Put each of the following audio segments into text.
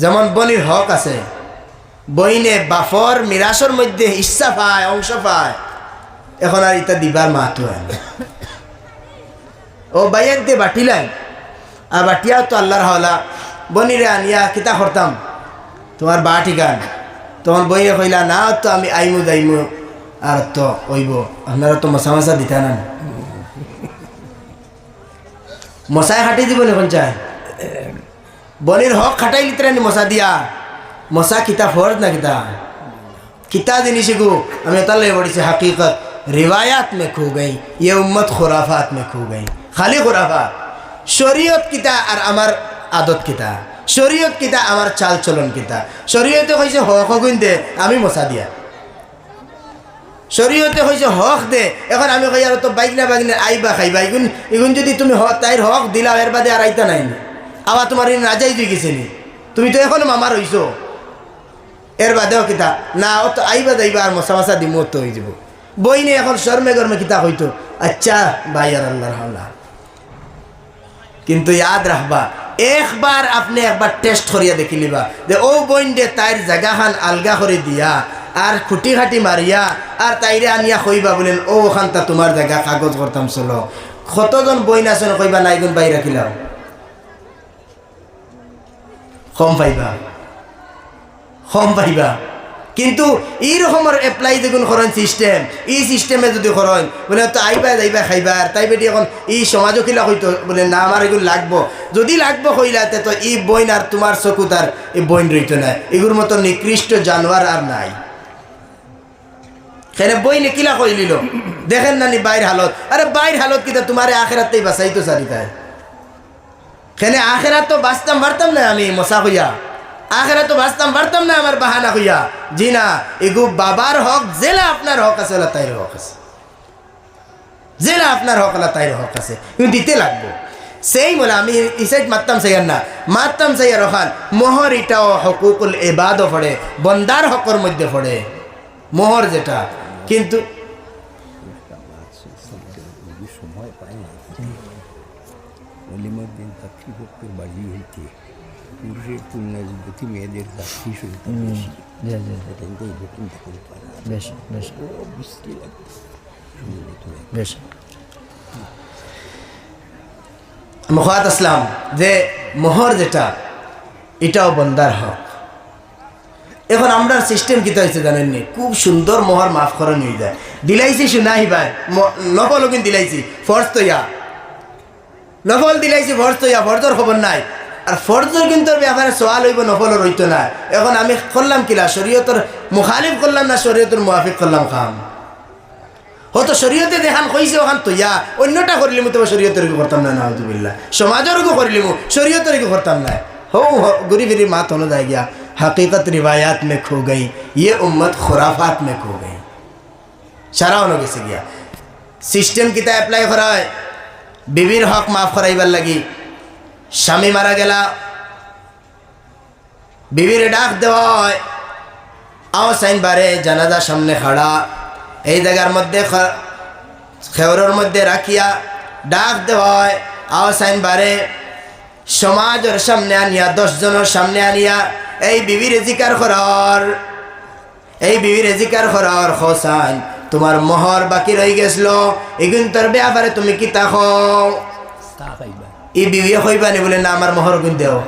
যেমন বনির হক আছে। বইনে বাফর, মিরাসর মধ্যে ইচ্ছা পায়, অংশ পায়। এখন আর ইটা দিবার না। ও বাইয়ান দিয়ে বাটিলেন আর বাটিয়াও তো আল্লাহর হলা বনিরে আনিয়া কিতা করতাম? তোমার বা ঠিকান তখন বইয়ে কইলা, না, তো আমি আইমু যাইমু। আর তো ওইব আপনারা তো মশা মশা দিতা না। মশায় খাটি দিব এখন চায় বনির হক খাটাই লিতরে মশা দিয়া। মশা কিতা ফরজ না কিতা কিতা জিনিস গু আমি তালে বড়িছি হাকিকত। রিবায়াত মে খু গই ইয়ে উম্মত খোরাফাত মে খু গই খালি খুরাফাত শরীয়ত কিতা আর আমার আদত কিতা শরীয়ত কিতা আমার চাল চলন কিতা শরীয়তে কইছে হক হগুন দে, আমি মশা দিয়া। শরীয়তে হয়েছে হক দে। এখন আমি কই আর তো বাইক না বাইক না আইবা খাইবা। এগুন এগুন যদি তুমি তাইর হক দিলা এর বাদে আর আইতা নাই আবার তোমার এই নাজাই তুই গেছে নি। তুমি তো এখন মামার হইছো এর বাদেও কিতা, না, ও তো আইবা যাইবা আর মশা মশা দিমো তো হয়ে যাব। বই নিয়ে এখন শর্মে গরমে কিতা হইতো। আচ্ছা ভাই আর আল্লাহর হাওলা। কিন্তু ইয়াদ রাখবা, একবার আপনি একবার টেস্ট করিয়া দেখি লিবা যে, ও বইন দে, তাইর জায়গাখান আলগা করে দিয়া, আর খুঁটি খাটি মারিয়া, আর তাইরে আনিয়া কইবা বলেন, ও ওখানটা তোমার জায়গা কাগজ করতাম চলো। কতজন বইন আছেন কইবা, নাই গুণ বাইরে রাখিলাম কম পাইবা। কম পাইবা। কিন্তু এই রকমের এপ্লাই দেখুন করেন সিস্টেম এই সিস্টেমে যদি করেন বলে তো আইবা, যাইবা, খাইবা আর তাই বেটি এখন এই সমাজও কিলা হইতো বলে না আমার এগুলো লাগবো। যদি লাগবো হইলাতে তো এই বইন আর তোমার চকুত আর এই বইন রইতো না এগুলোর মতো নিকৃষ্ট জানোয়ার আর নাই। সেনে বইনে কিলা কই লিল দেখেন নানি বাইর হালত। আরে বাইর হালত কিতা তোমার আখেরাতেই বাঁচাইতো চারিতায় সেনে আখেরাত তো বাঁচতাম পারতাম না আমি মশা হইয়া। আখেরা তো বাঁচতাম পারতাম না আমার বাহানা হইয়া। জি না, এগু বাবার হক, জেলা আপনার হক আছে ওলা তাইর হক আছে। জেলা আপনার হক ওলা তাইর হক আছে। কিন্তু দিতে লাগবো। সেই বলে আমি ইসাইড মারতাম সাইয়ার না মারতাম সাইয়ার ওখান। মোহর ইটাও হকুকুল এবাদও পড়ে, বন্দার হকর মধ্যে পড়ে। মোহর যেটা। কিন্তু পুরুষের তুলনায় যুবতী মেয়েদের সংখ্যা বেশি। এটা কিন্তু এই পারে বেশ বেশ। বেশ। মুখাত আসলাম। যে মোহর যেটা এটাও বন্দার হক। এখন আমরা সিস্টেম কিতা হয়েছে জানেননি খুব সুন্দর মোহর মাফ করা নিয়ে যায় দিলাইছি শুনাহি ভাই। নকল কিন্তু দিলাইছি। ফর্জ তো ইয়া। নফল দিলাইছি ফর্জ তো ইয়া। ফর্জর খবর নাই। আর ফরজর কিন্তু ব্যাপারে সোয়াল হইব নফল রইত না। এখন আমি করলাম কিলা শরীয়তর মুখালিফ করলাম না শরীয়তর মুহাফিক করলাম খাম? হয়তো শরীয়তে দেখান কইছে, ওখান তো ইয়া, অন্যটা করিলিমু তবে শরীয়তের কি করতাম না নাহদুবিল্লা সমাজের কি করিলিমু শরীয়তের কি করতাম না। হো গুরি ফিরি মাত হলো যায় গিয়া, হাকিকত রিবায়াত মে খো গই ইয়ে উম্মত খুরাফাত মে খো গই। সারা অন্য গেছে গিয়া। সিস্টেম কিতা অ্যাপ্লাই করা হয় বিবির হক মাফ করাইবার লাগি স্বামী মারা গেলা। বিবির ডাক দেওয়া হয়। আও সাইন বারে জানাজা সামনে খাড়া। এই জায়গার মধ্যে খেওরের মধ্যে রাখিয়া ডাক দেওয়া হয়। আও সাইন বারে সমাজের সামনে আনিয়া, দশজনের সামনে আনিয়া এই বিবির জিকার করার। এই বিবির জিকার করার হোসাইন তোমার মোহর বাকি রয়ে গেছিল। এগুন তোর ব্যাপারে তুমি কি তা হও তা এই বিয়ে হইবানি বলে, না, আমার মোহর গুণ দেও।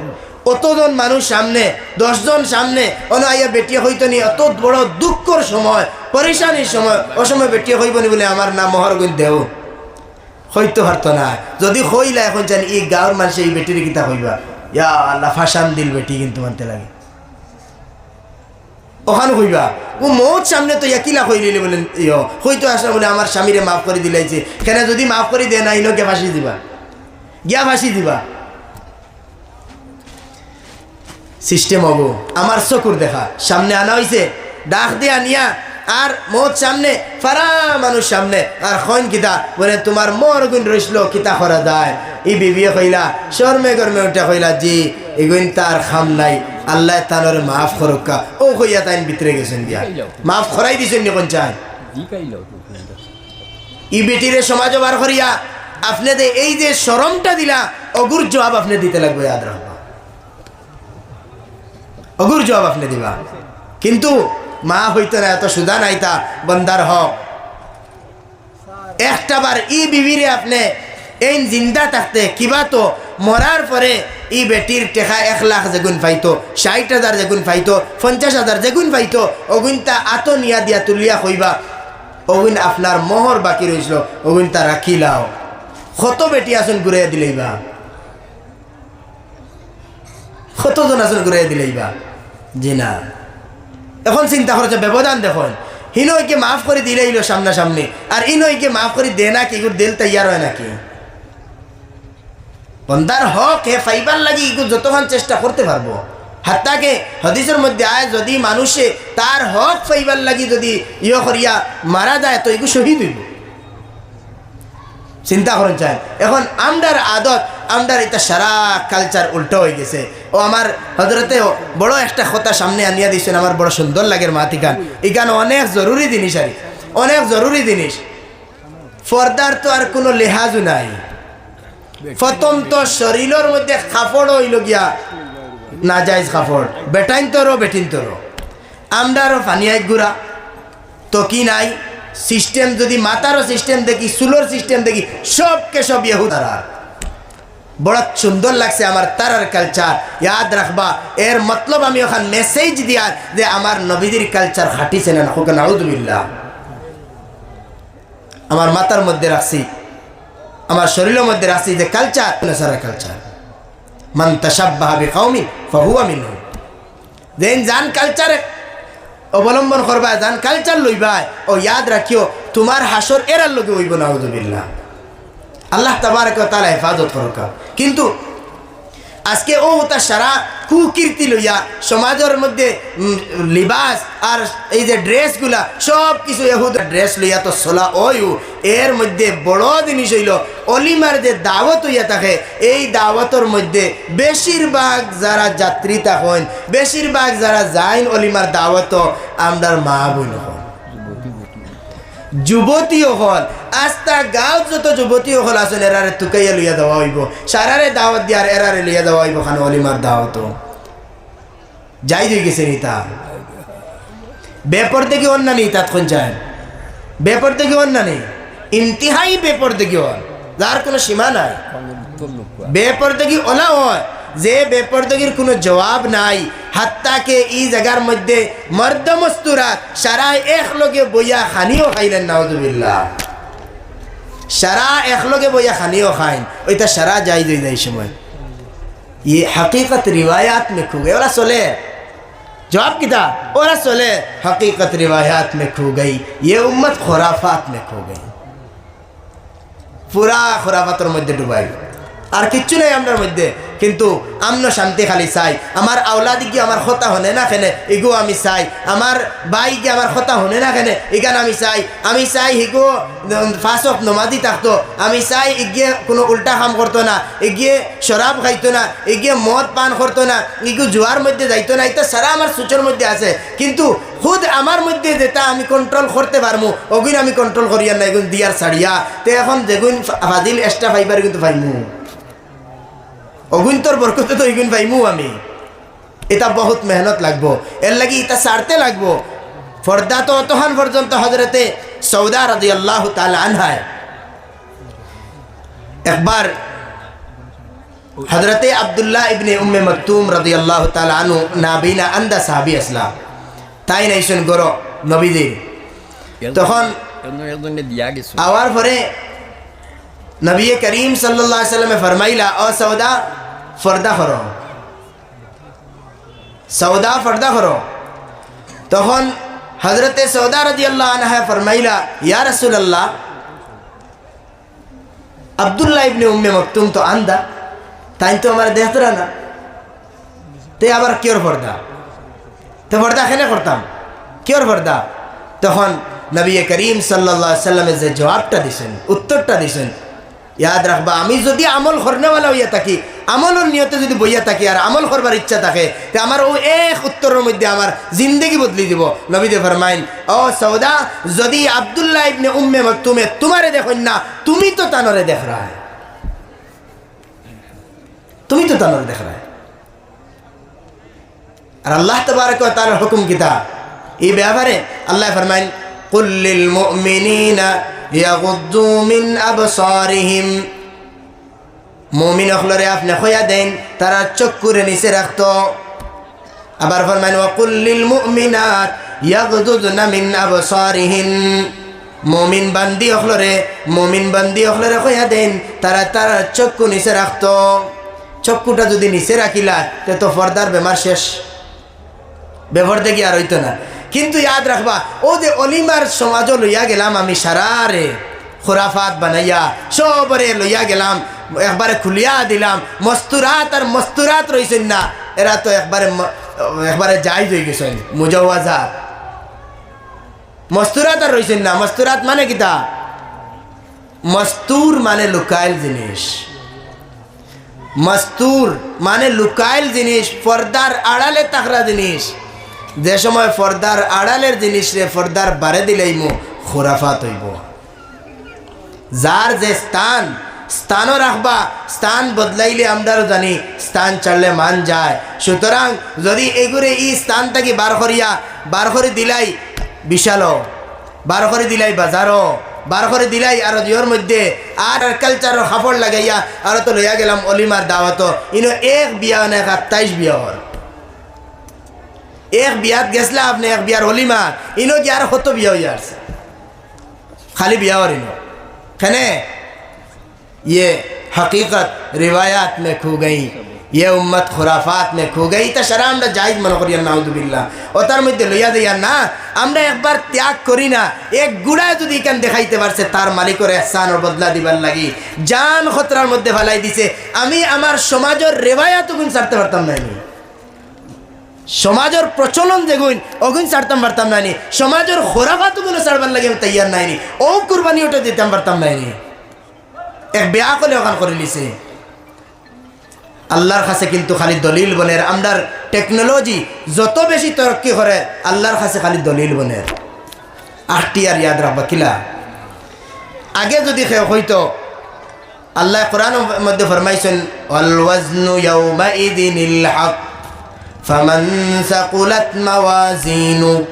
অতজন মানুষ সামনে, দশজন সামনে অন আইয়া বেটিয়ে হইতো নি অত বড় দুঃখর সময়, পরেশানির সময় ও সময় বেটিয়ে হইবনি, বলে, আমার নাম মোহর গুণ দেও। হইতে পারতো না। যদি হইলা, এখন জানি এই গাঁর মানুষ এই বেটির কিতা হইবা ইয়া আল্লাহ, ফাঁসান দিল বেটি, কিন্তু মানতে লাগে। ওখানে হইবা ও মত সামনে তো একিলা হই দিলে বলেন ইয়, হইতো আসলে বলে, আমার স্বামীরে মাফ করে দিলাইছে। কেন যদি মাফ করে দে না, ইনোকে ফাঁসি দিবা। গিয়া ফাঁসি দিবা। সিস্টেম হব। আমার চকুর দেখা। সামনে আনা হইছে ডাক দিয়া নিয়া। আর মত সামনে ফারা মানুষ সামনে। আর খৈন কিতা। বলে তোমার মর গুণ রইসলো কিতা করা যায়। ই বিবিয়ে কইলা শর্মে গরমে উঠে কইলা জি এগুন তার খাম নাই। আল্লাহ তানোর মাফ করুকা ও কইয়া তাইন ভিতরে গেছেন দিয়া। মাফ করাই দিছেন নি কোন খাইলাও ই বেটিরে সমাজ বার করিয়া আপনি এই যে শরমটা দিলা, অগুর জবাব আপনি দিতে লাগবে, ইয়াদ রাখবা অগুর জবাব আপনি দিবা। কিন্তু মা হইতো না, এত সুদা নাইতা বন্দার হক। একটা বার ই বিবিরে আপনি এই জিন্দা থাকতে, কিবা তো মরার পরে ই বেটির টেকা এক লাখ যেগুন পাইতো, ষাট হাজার যেগুন পাইতো, পঞ্চাশ হাজার যেগুন পাইতো অগুনটা আতো নিয়া দিয়া তুলিয়া কইবা, অগুন আপনার মোহর বাকি রইছিল অগুন তা রাখিলাও। কত বেটি আসুন ঘুরাইয়া দিলেইবা কতজন আসুন ঘুরাইয়া দিলেইবা জি না। এখন চিন্তা করছে ব্যবধান দেখুন। হিনইকে মাফ করে দিলে ইলো সামনাসামনি। আর ইনইকে মাফ করে দে না কি দিল তৈয়ার হয় নাকি? বন্দার হক হে ফাইবার লাগি ইগু যতক্ষণ চেষ্টা করতে পারব। হাত্তাকে হদিসের মধ্যে আয়, যদি মানুষে তার হক ফাইবার লাগি যদি ইয়ে করিয়া মারা যায়, তো এগু শহীদ হইব। চিন্তা করেন চাই। এখন আমদার আদত, আমদার এটা সারা কালচার উল্টো হয়ে গেছে। ও আমার হজরতে বড় একটা কথা সামনে আনিয়া দিয়েছেন আমার বড় সুন্দর লাগের মাতিকান এখানে অনেক জরুরি জিনিস আর, অনেক জরুরি জিনিস। ফর্দার তো আর কোনো লেহাজও নাই। প্রথম তো শরীরের মধ্যে কাপড় হইল গিয়া না যাইজ কাপড়। বেটাইন তোরও বেটিন তোরও আমদারও ফানিয়াই গুড়া, তো কি নাই? সিস্টেম যদি মাতারও সিস্টেম দেখি সুলোর সিস্টেম দেখি, সবকে সব ইহুদারা। বড় সুন্দর লাগছে আমার তারার কালচার ইয়াদ রাখবা, এর মতলব আমি ওখান মেসেজ দিয়া যে আমার নবীদের কালচার খাটিছে না হোক নাউদুবিল্লাহ আমার মাথার মধ্যে রাখছি, আমার শরীরের মধ্যে রাখছি যে কালচার সারা কালচার মান তাসাব্বাহা বিকাউমি ফাহুয়া মিনহুম দেন জান কালচারে অবলম্বন করবা, জান কালচার লইবা। ও, ইয়াদ রাখিও, তোমার হাসর এরার লোক হইব না আল্লাহ তাবারক তালা হেফাজত করকা। কিন্তু আজকে ও তার সারা কুকীর্তি লইয়া সমাজের মধ্যে লিবাস আর এই যে ড্রেসগুলা সব কিছু এহুদ ড্রেস লইয়া তো সোলা ওয়ু। এর মধ্যে বড় জিনিস হইল, অলিমার যে দাওয়াত হইয়া থাকে, এই দাওয়াতের মধ্যে বেশিরভাগ যারা যাত্রী থাকেন বেশিরভাগ যারা যাইন অলিমার দাওয়াত, আমরার মা বোন যুবতীও হল। আস্তা গাঁও যত যুবতীও হল আসলে এরারে তুকাইয়া লইয়া দেওয়া হইব। সারারে দাওয়াত দিয়ার এরারে লইয়া দেওয়া হইব খান অলিমার দাওয়াত। যাই হয়ে গেছে নিতা বেপর থেকে অন্য নেই তাত কোন চায় বেপর থেকে অন্য নেই ইন্তিহাই বেপর থেকে হল যার কোনো সীমা নাই। বেপরদগি ওলা হয়। যে বেপরদগির কোনো জবাব নাই হাত্তাকে এই জায়গার মধ্যে মর্দ মস্তুরাত সারা এক লগে বইয়া খানিও খাইলেন নাউজুবিল্লাহ সারা এক লগে বইয়া খানিও খাইন ওইটা সারা যাই যাই যাই সময় ये हकीकत रिवायात में खो गए ओरा सोले जवाब किता ओरा सोले हकीकत रिवायात में खो गई ये उम्मत खुराफात में खो गई পুরা খোরাফাতের মধ্যে ডুবাই আর কিচ্ছু নেই আমরার মধ্যে। কিন্তু আমনো শান্তি খালি চাই। আমার আওলাদি কি আমার কথা হনে না কেনে, ইগো আমি চাই। আমার বাই কি আমার কথা হনে না কেনে, ইগান আমি চাই। আমি চাই হিগো ফাঁস অফ নমাদি থাকতো। আমি চাই ইগিয়ে কোনো উল্টা কাম করতো না এগিয়ে শরাব খাইতো না এগিয়ে মদ পান করতো না ইগু জুয়ার মধ্যে যাইতো না এটা সারা আমার সূচের মধ্যে আছে। কিন্তু খুদ আমার মধ্যে যেটা আমি কন্ট্রোল করতে পারমু, ওগুন আমি কন্ট্রোল করিয়া না এগুন দিয়ার ছাড়িয়া। তে এখন যেগুন ফাজিল এক্সট্রা ফাইবার কিন্তু পাইমু। অগুন তোর বরকতে তো এগুন পাইমু আমি। এটা বহুত মেহনত লাগবো। এর লাগি এটা সারতে লাগবো। ফর্দা তো অতহান পর্যন্ত হজরতে সৌদা রাজি আল্লাহ তালা আনহায় একবার হজরতে আবদুল্লাহ ইবনে উম্মে মকতুম রাজি আল্লাহ তালা আনু নাবিনা আন্দা সাহাবি আসলাম তাই নাইছেন গরো নবীদের তখন আওয়ার পরে নবী করিম আলাইহি সাল্লামে ফরমাইলা, ও সৌদা ফর্দা করো। সৌদা ফর্দা করো। তখন হজরতে সৌদা রাদিয়াল্লাহু আনহা ফরমাইলা, ইয়া রাসূলুল্লাহ, আব্দুল্লাহ ইবনে উম্মে মকতুম তো আন্দা, তাই তো আমার দেখতরা না। তে আবার কিয়র পর্দা তো পর্দা খেলে করতাম? কিয়র পর্দা তখন নবী করিম সাল্লাহ সাল্লামের যে জবাবটা দিছেন, উত্তরটা দিছেন ইয়াদ রাখবা আমি যদি আমল করনেওয়ালা হইয়া থাকি আমলের নিয়তে যদি বইয়া থাকি আর আমল করবার ইচ্ছা থাকে, তে আমার ও এক উত্তরের মধ্যে আমার জিন্দগি বদলি দিব নবীদে ফরমাইন ও সৌদা, যদি আবদুল্লাহ ইবনে উম্মে মকতুমে তোমারে দেখুন না, তুমি তো তানরে দেখ রা হ্যায়। তুমি তো তানরে দেখ রা হ্যায়। আর আল্লাহ তবারক তাআলার হুকুম কিতা এই ব্যাপারে আল্লাহ ফরমাইন, কুল লিল মুমিনিনা ইয়াগুদ্দু মিন আবসারিহিম। মুমিন হলরে আপনি খয়া দেন, তারা চক্ষুরে নিচে রাখতো। আবার ফরমাইন ওয়া কুল লিল মুমিনাত ইয়াগুদুদনা মিন আবসারিহিন মুমিন বান্দি হলরে মুমিন বান্দি হলরে খয়া দেন, তারা তারা চক্ষু নিচে রাখতো। চক্ষুটা যদি নিচে রাখিলা, তে তো ফর্দার বেমার শেষ। ব্যবহার দেখি আর হইতো না। কিন্তু ইয়াদ রাখবা, ও যে অলিমার সমাজও লইয়া গেলাম আমি সারারে, খোরাফাত বানাইয়া সবরে লইয়া গেলাম, একবারে খুলিয়া দিলাম, মস্তুরাত আর মস্তুরাত রইছেন না, এরা তো একবারে একবারে যাই হয়ে গেছেন মুজাওয়াজাত মস্তুরাত আর রইছেন না, মস্তুরাত মানে কিতা? মস্তুর মানে লুকাইল জিনিস। মস্তুর মানে লুকাইল জিনিস, পর্দার আড়ালে তাকরা জিনিস। যে সময় পর্দার আড়ালের জিনিস রে পর্দার বারে দিলেই মো খোরাফাত হইব। যার যে স্থান, স্থানও রাখবা, স্থান বদলাইলে আমরাও জানি স্থান ছাড়লে মান যায়। সুতরাং যদি এগুলো এই স্থান থেকে বার করিয়া, বার করে দিলাই বিশালও, বার করে দিলাই বাজারও, বার করে দিলাই আর ইয়োর মধ্যে, আর কালচারের কাপড় লাগাইয়া আর তো লইয়া গেলাম অলিমার দাওয়াত ইনো এক বিয়া না আত্মাইশ বিয়া হর এর বিয়াত গেছলা, আপনি এক বিয়ার হলি মা। ইন কি আর কত বিয়া হইয়া আসছে খালি বিয়া হরিন কেনে? ইয়ে হকীকত রিবায়াত মে খু গই ইয়ে উম্মত খুরাফাত মে খু গই তা সারা আমরা জাহিদ মনে করি নাউদুবিল্লা ও তার মধ্যে লইয়া দিয়া না, আমরা একবার ত্যাগ করি না। এক গুড়া যদি এখান দেখাইতে পারছে, তার মালিকর এসান ও বদলা দিবার লাগি। যান খতরার মধ্যে ফেলাই দিছে। আমি আমার সমাজের রেবায়াত ছাড়তে পারতাম না আমি। সমাজের প্রচলন যেগুন অগুন ছাড়তাম পারতাম না সমাজের খোরাফাতগুলো ছাড়বার লাগে আমি তৈয়ার নাইনি। ও কুরবানি ওটা দিতাম পারতাম নাইনি। এক বেয়া করে ওখান করে লিছে আল্লাহর কাছে কিন্তু খালি দলিল বনের আমরার টেকনোলজি যত বেশি তরক্কি করে, আল্লাহর কাছে খালি দলিল বনের আটটি আর ইয়াদ রাখবা, কিলা? আগে যদি হইতো, আল্লাহ কোরআন মধ্যে ফরমাইছেন অল ওয়াজনু ইয়াউমাইদিনিল হক। فمن ثقلت موازينه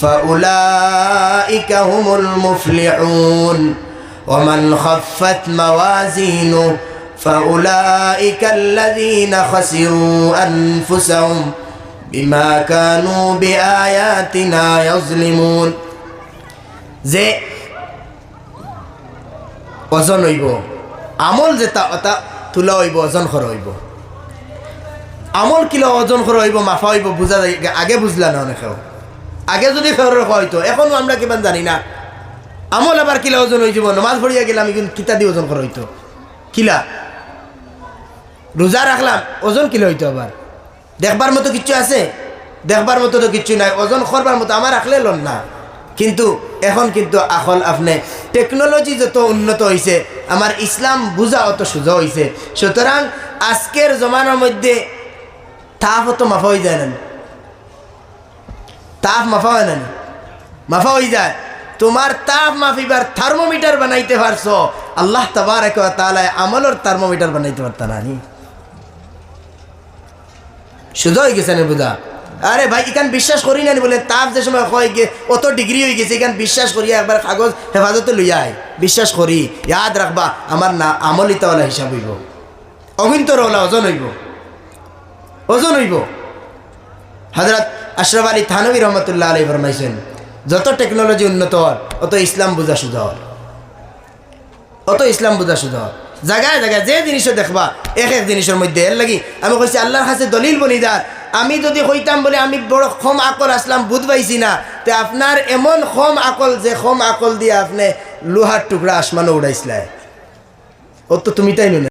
فأولئك هم المفلحون ومن خفت موازينه فأولئك الذين خسروا أنفسهم بما كانوا بآياتنا يظلمون যে ওজন হইব আমল যেটা ওটা তুলা হইব ওজন খর হইব আমল কিলো ওজন খর হইব, মাফা হইব বুঝা যায়, আগে বুঝলা না অনেকেও আগে যদি খর হয়তো। এখনও আমরা কিমান জানি না। আমল আবার কিলা ওজন হয়ে যাব, নমাজ পড়িয়া গেলাম কিন্তু কিতা দিয়ে ওজন করা হইতো কিলা? রোজা রাখলাম ওজন কিলো হইতো আবার। দেখবার মতো কিচ্ছু আছে? দেখবার মতো তো কিচ্ছু নাই। ওজন করবার মতো আমার রাখলে লন না। কিন্তু, এখন কিন্তু এখন আপনি। টেকনোলজি যত উন্নত হয়েছে আমার ইসলাম বুঝা অত সোজা হয়েছে সুতরাং, আজকের জমানার মধ্যে তাপ অত মাফা হয়ে যায় না তাপ মাফা হয় মাফা হয়ে যায় তোমার তাপ মাফিবার থার্মোমিটার বানাইতে পারছ আল্লাহ ওয়া তাআলা আমলের থার্মোমিটার বানাইতে পারতা না শুধু হয়ে গেছে না বুঝা আরে ভাই এখান বিশ্বাস করি না বলে তাপ যে সময় হয় গে অত ডিগ্রি হয়ে গেছে এখান বিশ্বাস করিয়া একবার কাগজ হেফাজতে লইয়া আয় বিশ্বাস করি ইয়াদ রাখবা আমার না আমলিতাওয়ালা হিসাব হইব অগিন্তরওয়ালা ওজন হইব ওজন হইব। হজরত আশরফ আলী থানবী রহমতুল্লাহ আলী ফরমাইছেন, যত টেকনোলজি উন্নত হর অত ইসলাম বুঝা সুঝা হর অত ইসলাম বুঝা সুঝা হর জায়গায় জায়গায় যে জিনিসও দেখবা, এক এক জিনিসের মধ্যে। এর লাগি আমি কইছি, আল্লাহর কাছে দলিল বনিদার আমি যদি কইতাম বলে আমি বড় খম আকল আসলাম বুধ পাইছি না, তে আপনার এমন খম আকল যে খম আকল দিয়ে আপনি লোহার টুকরা আসমানও উড়াইছিলাই ও তো তুমি তাই